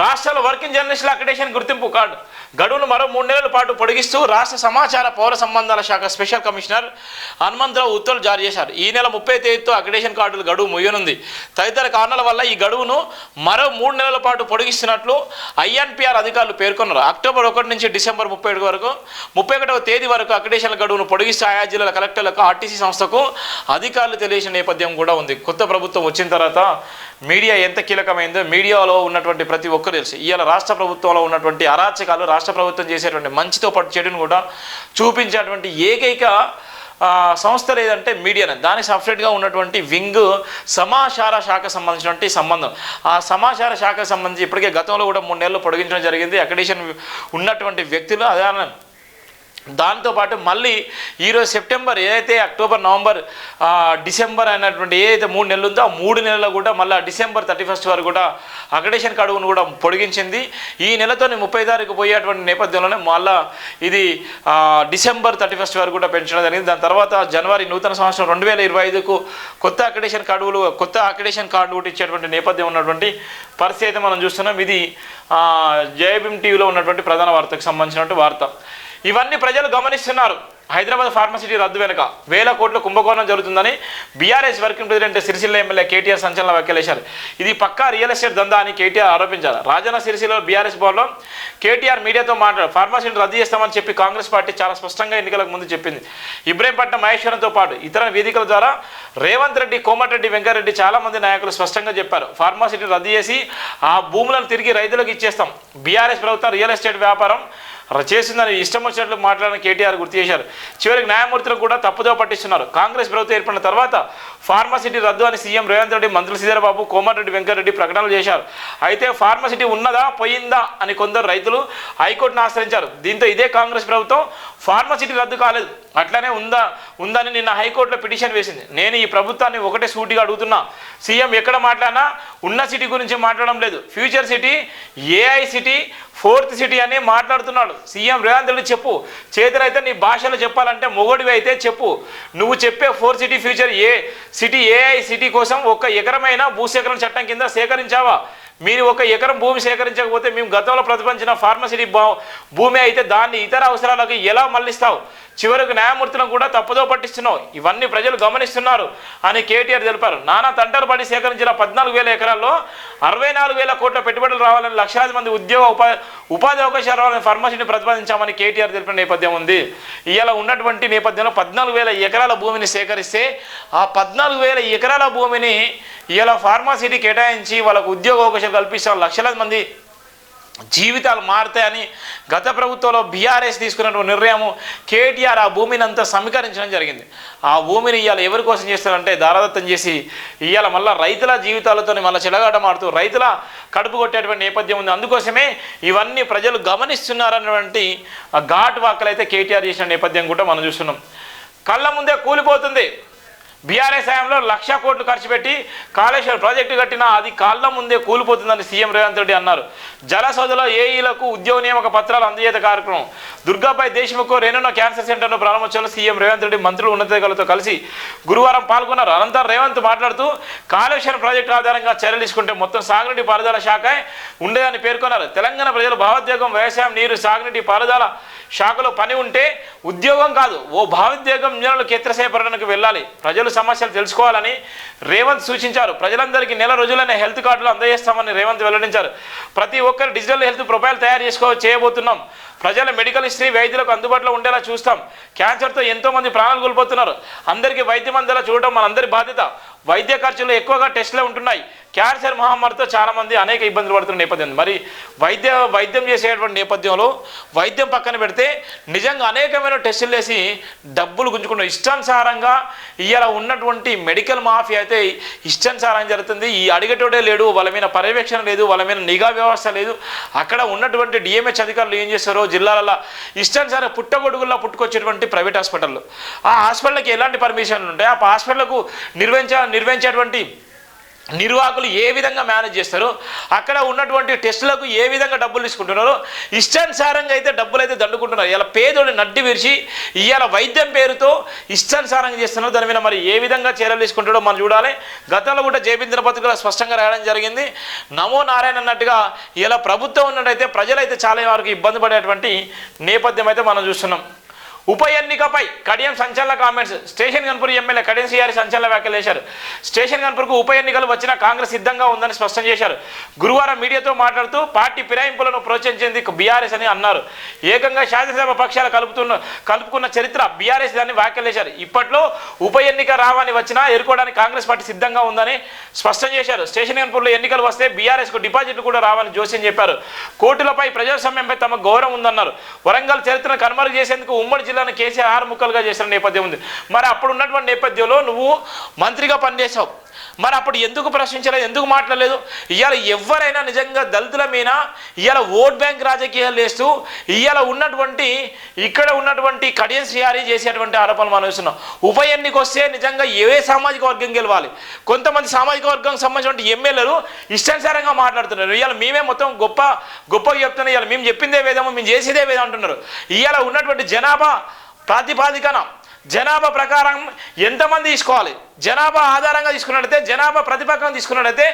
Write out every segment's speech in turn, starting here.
రాష్ట్రాల వర్కింగ్ జర్నలిస్టుల అక్రిడేషన్ గుర్తింపు కార్డు. గడువును మరో మూడు నెలల పాటు పొడిగిస్తూ రాష్ట్ర సమాచార పౌర సంబంధాల శాఖ స్పెషల్ కమిషనర్ హనుమంతరావు ఉత్తర్వులు జారీ చేశారు. ఈ నెల ముప్పై తేదీతో అక్రిడేషన్ కార్డుల గడువు ముయ్యనుంది తదితర కారణాల వల్ల ఈ గడువును మరో మూడు నెలల పాటు పొడిగిస్తున్నట్లు ఐఎన్పిఆర్ అధికారులు పేర్కొన్నారు. అక్టోబర్ ఒకటి నుంచి డిసెంబర్ ముప్పై ఒకటి వరకు ముప్పై ఒకటవ తేదీ వరకు అక్రిడేషన్ల గడువును పొడిగిస్తూ ఆయా జిల్లాల కలెక్టర్లకు ఆర్టీసీ సంస్థకు అధికారులు తెలియజేసిన నేపథ్యం కూడా ఉంది. కొత్త ప్రభుత్వం వచ్చిన తర్వాత మీడియా ఎంత కీలకమైందో మీడియాలో ఉన్నటువంటి ప్రతి ఒక్కరు తెలుసు. ఇవాళ రాష్ట్ర ప్రభుత్వంలో ఉన్నటువంటి అరాచకాలు రాష్ట్ర ప్రభుత్వం చేసేటువంటి మంచితో పాటు చెడును కూడా చూపించేటువంటి ఏకైక సంస్థ లేదంటే మీడియానే దానికి సపరేట్గా ఉన్నటువంటి వింగ్ సమాచార శాఖ సంబంధించినటువంటి సంబంధం. ఆ సమాచార శాఖకు సంబంధించి ఇప్పటికే గతంలో కూడా మూడు నెలలు పొడిగించడం జరిగింది. అకడేషన్ ఉన్నటువంటి వ్యక్తులు అదే దాంతోపాటు మళ్ళీ ఈరోజు సెప్టెంబర్ ఏదైతే అక్టోబర్ నవంబర్ డిసెంబర్ అనేటువంటి ఏదైతే మూడు నెలలు ఉందో ఆ మూడు నెలలు కూడా మళ్ళీ డిసెంబర్ థర్టీ ఫస్ట్ వరకు కూడా అగ్రడేషన్ గడువును కూడా పొడిగించింది. ఈ నెలతో ముప్పై తారీఖు పోయేటువంటి నేపథ్యంలోనే మళ్ళా ఇది డిసెంబర్ థర్టీ ఫస్ట్ వరకు కూడా పెంచడం జరిగింది. దాని తర్వాత జనవరి నూతన సంవత్సరం రెండు వేల ఇరవై ఐదుకు కొత్త అకడేషన్ కార్డులు కొత్త అకడేషన్ కార్డు కూడా ఇచ్చేటువంటి నేపథ్యం ఉన్నటువంటి పరిస్థితి అయితే మనం చూస్తున్నాం. ఇది ఆ, జయభీం టీవీలో ఉన్నటువంటి ప్రధాన వార్తకు సంబంధించినటువంటి వార్త. ఇవన్నీ ప్రజలు గమనిస్తున్నారు. హైదరాబాద్ ఫార్మసిటీ రద్దు వెనుక వేల కోట్ల కుంభకోణం జరుగుతుందని BRS working president Sirisilla MLA KTR సంచలన వ్యాఖ్యలేశారు. ఇది పక్కా రియల్ ఎస్టేట్ దందా అని కేటీఆర్ ఆరోపించారు. రాజన్న సిరిసిల్ల బీఆర్ఎస్ భవన్లో కేటీఆర్ మీడియాతో మాట్లాడారు ఫార్మసిటీని రద్దు చేస్తామని చెప్పి కాంగ్రెస్ పార్టీ చాలా స్పష్టంగా ఎన్నికలకు ముందు చెప్పింది. ఇబ్రహీంపట్నం మహేశ్వరంతో పాటు ఇతర వేదికల ద్వారా రేవంత్ రెడ్డి కోమటిరెడ్డి వెంకరెడ్డి చాలా మంది నాయకులు స్పష్టంగా చెప్పారు. ఫార్మాసిటీని రద్దు చేసి ఆ భూములను తిరిగి రైతులకు ఇచ్చేస్తాం. బీఆర్ఎస్ ప్రభుత్వం రియల్ ఎస్టేట్ వ్యాపారం చేసిందని ఇష్టం వచ్చినట్లు మాట్లాడిన కేటీఆర్ గుర్తు చేశారు. చివరికి న్యాయమూర్తులకు కూడా తప్పుదో పట్టిస్తున్నారు. కాంగ్రెస్ ప్రభుత్వం ఏర్పడిన తర్వాత ఫార్మసిటీ రద్దు అని సీఎం రేవంత్ రెడ్డి మంత్రులు సీధరబాబు కోమారెడ్డి వెంకటరెడ్డి ప్రకటనలు చేశారు. అయితే ఫార్మసిటీ ఉన్నదా పోయిందా అని కొందరు రైతులు హైకోర్టును ఆశ్రయించారు. దీంతో ఇదే కాంగ్రెస్ ప్రభుత్వం ఫార్మసిటీ రద్దు కాలేదు. అట్లనే ఉందా ఉందని నిన్న హైకోర్టులో పిటిషన్ వేసింది. నేను ఈ ప్రభుత్వాన్ని ఒకటే సూటిగా అడుగుతున్నా. సీఎం ఎక్కడ మాట్లాడినా ఉన్న సిటీ గురించి మాట్లాడడం లేదు. Future city AI city fourth city అని మాట్లాడుతున్నాడు. సీఎం రేవంత్ రెడ్డి చెప్పు. చేతులైతే నీ భాషలో చెప్పాలంటే మొగడివి అయితే చెప్పు. నువ్వు చెప్పే four city future A city AI city కోసం ఒక ఎకరమైన భూసేకరణ చట్టం కింద సేకరించావా? మీరు ఒక ఎకరం భూమి సేకరించకపోతే మేము గతంలో ప్రతిపాదించిన ఫార్మసిటీ భూమి అయితే దాన్ని ఇతర అవసరాలకు ఎలా మళ్ళిస్తావు? చివరకు న్యాయమూర్తులను కూడా తప్పుదో పట్టిస్తున్నావు. ఇవన్నీ ప్రజలు గమనిస్తున్నారు అని కేటీఆర్ తెలిపారు. నానా తంటరపడి సేకరించిన పద్నాలుగు వేల ఎకరాల్లో అరవై నాలుగు వేల కోట్ల పెట్టుబడులు రావాలని లక్షలాది మంది ఉద్యోగ ఉపాధి ఉపాధి అవకాశాలు రావాలని ఫార్మసీని ప్రతిపాదించామని కేటీఆర్ తెలిపిన నేపథ్యం ఉంది. ఇలా ఉన్నటువంటి నేపథ్యంలో పద్నాలుగు వేల ఎకరాల భూమిని సేకరిస్తే ఆ పద్నాలుగు వేల ఎకరాల భూమిని ఇలా ఫార్మాసిటీ కేటాయించి వాళ్ళకు ఉద్యోగ అవకాశాలు కల్పిస్తాం లక్షలాది మంది జీవితాలు మారుతాయని గత ప్రభుత్వంలో బీఆర్ఎస్ తీసుకున్నటువంటి నిర్ణయం కేటీఆర్ ఆ భూమిని అంతా సమీకరించడం జరిగింది. ఆ భూమిని ఇవాళ ఎవరి కోసం చేస్తారంటే దారాదత్తం చేసి ఇవాళ మళ్ళీ రైతుల జీవితాలతో మళ్ళీ చెలగాటమాడుతూ రైతుల కడుపు కొట్టేటువంటి నేపథ్యం ఉంది. అందుకోసమే ఇవన్నీ ప్రజలు గమనిస్తున్నారన్నటువంటి ఘాట్ వాకలైతే కేటీఆర్ చేసిన నేపథ్యం కూడా మనం చూస్తున్నాం. కళ్ళ ముందే కూలిపోతుంది. బీఆర్ఎస్ హయాంలో లక్ష కోట్లు ఖర్చు పెట్టి కాళేశ్వరం ప్రాజెక్టు కట్టినా అది కాళ్ళ ముందే కూలిపోతుందని సీఎం రేవంత్ రెడ్డి అన్నారు. జలసౌదలో ఏఈలకు ఉద్యోగ నియామక పత్రాలు అందజేత కార్యక్రమం. దుర్గాపై దేశముఖ్ రేణున క్యాన్సర్ సెంటర్ను ప్రారంభోత్సవంలో సీఎం రేవంత్ రెడ్డి మంత్రులు ఉన్నతాధికారులతో కలిసి గురువారం పాల్గొన్నారు. అనంతరం రేవంత్ మాట్లాడుతూ కాళేశ్వరం ప్రాజెక్టు ఆధారంగా చర్యలు తీసుకుంటే మొత్తం సాగునీటి పారుదల శాఖ ఉండేదని పేర్కొన్నారు. తెలంగాణ ప్రజలు భావోద్వేగం వ్యవసాయం నీరు సాగునీటి పారుదల శాఖలో పని ఉంటే ఉద్యోగం కాదు ఓ భావోద్వేగం నిలలు కేత్రసేపరణకు వెళ్ళాలి. ప్రజలు సమస్యలు తెలుసుకోవాలని రేవంత్ సూచించారు. ప్రజలందరికీ నెల రోజులనే హెల్త్ కార్డులు అందజేస్తామని రేవంత్ వెల్లడించారు. ప్రతి ఒక్కరు డిజిటల్ హెల్త్ ప్రొఫైల్ తయారు చేసుకో చేయబోతున్నాం. ప్రజల మెడికల్ హిస్టరీ వైద్యులకు అందుబాటులో ఉండేలా చూస్తాం. క్యాన్సర్తో ఎంతోమంది ప్రాణాలు కోల్పోతున్నారు. అందరికీ వైద్యం అందేలా చూడడం మనందరి బాధ్యత. వైద్య ఖర్చులు ఎక్కువగా టెస్టులే ఉంటున్నాయి. క్యాన్సర్ మహమ్మారితో చాలామంది అనేక ఇబ్బందులు పడుతున్న నేపథ్యం మరి వైద్య వైద్యం చేసేటువంటి నేపథ్యంలో వైద్యం పక్కన పెడితే నిజంగా అనేకమైన టెస్టులు వేసి డబ్బులు గుంజుకున్న ఇష్టానుసారంగా ఇవాళ ఉన్నటువంటి మెడికల్ మాఫీ అయితే ఇష్టానుసారం జరుగుతుంది. ఈ అడిగేటోడే లేడు వాళ్ళ మీద పర్యవేక్షణ లేదు వాళ్ళ మీద నిఘా వ్యవస్థ లేదు. అక్కడ ఉన్నటువంటి డిఎంహెచ్ అధికారులు ఏం చేస్తారో జిల్లాలలో ఇష్టానుసారం పుట్టగొడుగుల్లో పుట్టుకొచ్చేటువంటి ప్రైవేట్ హాస్పిటల్ ఆ హాస్పిటల్కి ఎలాంటి పర్మిషన్లు ఉంటాయి? ఆ హాస్పిటల్కు నిర్వహించ నిర్వహించేటువంటి నిర్వాహకులు ఏ విధంగా మేనేజ్ చేస్తారు అక్కడ ఉన్నటువంటి టెస్టులకు ఏ విధంగా డబ్బులు తీసుకుంటున్నారో ఇష్టానుసారంగా అయితే డబ్బులు అయితే దండుకుంటున్నారు. ఇలా పేదోడిని నడ్డి విరిచి ఇవాళ వైద్యం పేరుతో ఇష్టానుసారంగా చేస్తున్నారు. దాని మీద మరి ఏ విధంగా చర్యలు తీసుకుంటాడో మనం చూడాలి. గతంలో కూడా జేబీంద్ర కూడా స్పష్టంగా రాయడం జరిగింది. నమో నారాయణ అన్నట్టుగా ఇలా ప్రభుత్వం ఉన్నట్టయితే ప్రజలైతే చాలా వరకు ఇబ్బంది పడేటువంటి నేపథ్యం అయితే మనం చూస్తున్నాం. ఉప ఎన్నికపై కడియం సంచలన comments. Station Ghanpur MLA Kadiyam CR సంచలన వ్యాఖ్యలు చేశారు. స్టేషన్ గన్పూర్కు ఉప ఎన్నికలు వచ్చినా కాంగ్రెస్ సిద్ధంగా ఉందని స్పష్టం చేశారు. గురువారం మీడియాతో మాట్లాడుతూ పార్టీ ఫిరాయింపులను ప్రోత్సహించేందుకు బీఆర్ఎస్ అని అన్నారు. ఏకంగా శాసనసభ పక్షాలు కలుపుతున్న కలుపుకున్న చరిత్ర బీఆర్ఎస్ దాన్ని వ్యాఖ్యలు చేశారు. ఇప్పట్లో ఉప ఎన్నిక రావని వచ్చినా ఎదుర్కోవడానికి కాంగ్రెస్ పార్టీ సిద్ధంగా ఉందని స్పష్టం చేశారు. స్టేషన్ గన్పూర్లో ఎన్నికలు వస్తే బీఆర్ఎస్కు డిపాజిట్లు కూడా రావని జోస్యం చెప్పారు. కోర్టులపై ప్రజాస్వామ్యంపై తమ గౌరవం ఉందన్నారు. వరంగల్ చరిత్రను కనుమరుగు చేసేందుకు ఉమ్మడి జిల్లాను కేసీఆర్ ముక్కలుగా చేసిన నేపథ్యం ఉంది. మరి అప్పుడు ఉన్నటువంటి నేపథ్యంలో నువ్వు మంత్రిగా పనిచేసావు మరి అప్పుడు ఎందుకు ప్రశ్నించలేదు ఎందుకు మాట్లాడలేదు? ఇవాళ ఎవరైనా నిజంగా దళితుల మీద ఇవాళ ఓట్ బ్యాంక్ రాజకీయాలు వేస్తూ ఇవాళ ఉన్నటువంటి ఇక్కడ ఉన్నటువంటి కడియం శ్రీహారి చేసేటువంటి ఆరోపణలు మనం చూస్తున్నాం. ఉప ఎన్నిక వస్తే నిజంగా ఏ సామాజిక వర్గం గెలవాలి? కొంతమంది సామాజిక వర్గం సంబంధించిన ఎమ్మెల్యేలు ఇష్టానుసారంగా మాట్లాడుతున్నారు. ఇవాళ మేమే మొత్తం గొప్ప గొప్పగా చెప్తున్నాం. ఇవాళ మేము చెప్పిందే వేదము మేము చేసేదే వేదం అంటున్నారు. ఇవాళ ఉన్నటువంటి జనాభా ప్రాతిపాదికన జనాభా ప్రకారం ఎంతమంది తీసుకోవాలి? జనాభా ఆధారంగా తీసుకున్నట్టయితే జనాభా ప్రతిపక్షం తీసుకున్నట్టయితే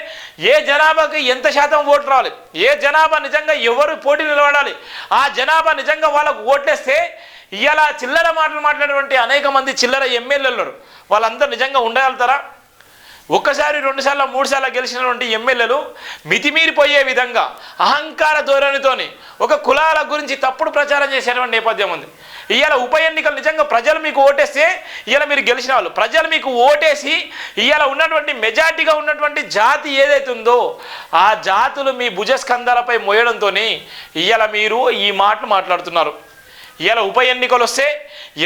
ఏ జనాభాకి ఎంత శాతం ఓట్లు రావాలి? ఏ జనాభా నిజంగా ఎవరు పోటీ నిలబడాలి? ఆ జనాభా నిజంగా వాళ్ళకు ఓట్లేస్తే ఇలా చిల్లర మాటలు మాట్లాడేటువంటి అనేక మంది చిల్లర ఎమ్మెల్యేలు ఉన్నారు. వాళ్ళందరూ నిజంగా ఉండగలుగుతారా? ఒక్కసారి రెండుసార్లు మూడుసార్లు గెలిచినటువంటి ఎమ్మెల్యేలు మితిమీరిపోయే విధంగా అహంకార ధోరణితోని ఒక కులాల గురించి తప్పుడు ప్రచారం చేసేటువంటి నేపథ్యం ఉంది. ఇవాళ ఉప ఎన్నికలు నిజంగా ప్రజలు మీకు ఓటేస్తే ఇవాళ మీరు గెలిచిన వాళ్ళు ప్రజలు మీకు ఓటేసి ఇవాళ ఉన్నటువంటి మెజార్టీగా ఉన్నటువంటి జాతి ఏదైతే ఉందో ఆ జాతులు మీ భుజస్కంధాలపై మోయడంతో ఇవాళ మీరు ఈ మాటలు మాట్లాడుతున్నారు. ఇలా ఉప ఎన్నికలు వస్తే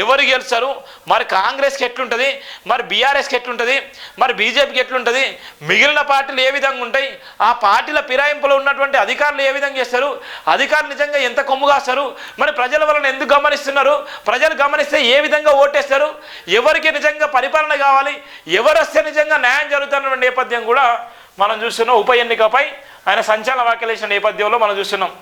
ఎవరు గెలుస్తారు? మరి కాంగ్రెస్కి ఎట్లుంటుంది? మరి బీఆర్ఎస్కి ఎట్లుంటుంది? మరి బీజేపీకి ఎట్లుంటుంది? మిగిలిన పార్టీలు ఏ విధంగా ఉంటాయి? ఆ పార్టీల ఫిరాయింపులో ఉన్నటువంటి అధికారులు ఏ విధంగా చేస్తారు? అధికారులు నిజంగా ఎంత కొమ్ము కాస్తారు? మరి ప్రజల వలన ఎందుకు గమనిస్తున్నారు? ప్రజలు గమనిస్తే ఏ విధంగా ఓటేస్తారు? ఎవరికి నిజంగా పరిపాలన కావాలి? ఎవరు వస్తే నిజంగా న్యాయం జరుగుతున్న నేపథ్యం కూడా మనం చూస్తున్నాం. ఉప ఎన్నికపై ఆయన సంచలన వ్యాఖ్యలు చేసిన నేపథ్యంలో మనం చూస్తున్నాం.